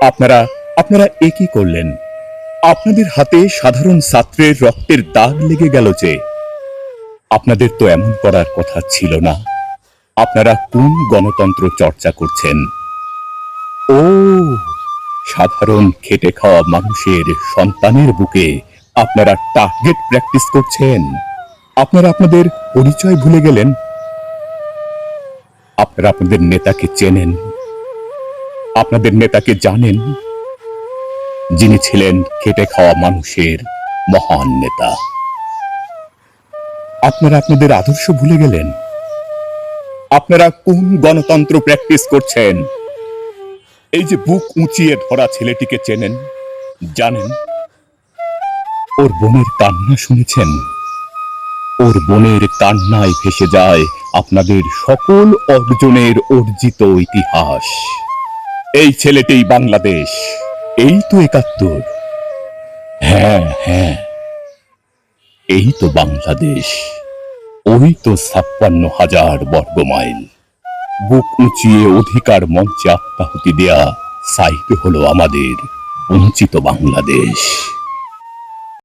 আপনারা আপনারা একই করলেন? আপনাদের হাতে সাধারণ ছাত্রের রক্তের দাগ লেগে গেল যে, আপনাদের তো এমন করার কথা ছিল না। আপনারা কোন গণতন্ত্র চর্চা করছেন? ও, সাধারণ খেটে খাওয়া মানুষের সন্তানের বুকে আপনারা টার্গেট প্র্যাকটিস করছেন? আপনারা আপনাদের পরিচয় ভুলে গেলেন? আপনারা আপনাদের নেতাকে চেনেন? আপনাদের নেতাকে জানেন? যিনি ছিলেন খেটে খাওয়া মানুষের মহান নেতা। আপনারা আপনাদের আদর্শ ভুলে গেলেন? আপনারা কোন গণতন্ত্র প্র্যাকটিস করছেন? এই যে বুক উঁচিয়ে ধরা ছেলেটিকে চেনেন? জানেন? ওর বোনের কান্না শুনেছেন? ওর বোনের কান্নায় ভেসে যায় আপনাদের সকল অর্জনের অর্জিত ইতিহাস। এই ছেলেটি বাংলাদেশ। এই তো একাত্তর। হ্যাঁ হ্যাঁ। এই তো বাংলাদেশ। ওই তো ছাপ্পান্ন হাজার বর্গ মাইল। বুক উঁচিয়ে অধিকার মঞ্চে আত্মাহুতি দেয়া সাইট হলো আমাদের বঞ্চিত বাংলাদেশ।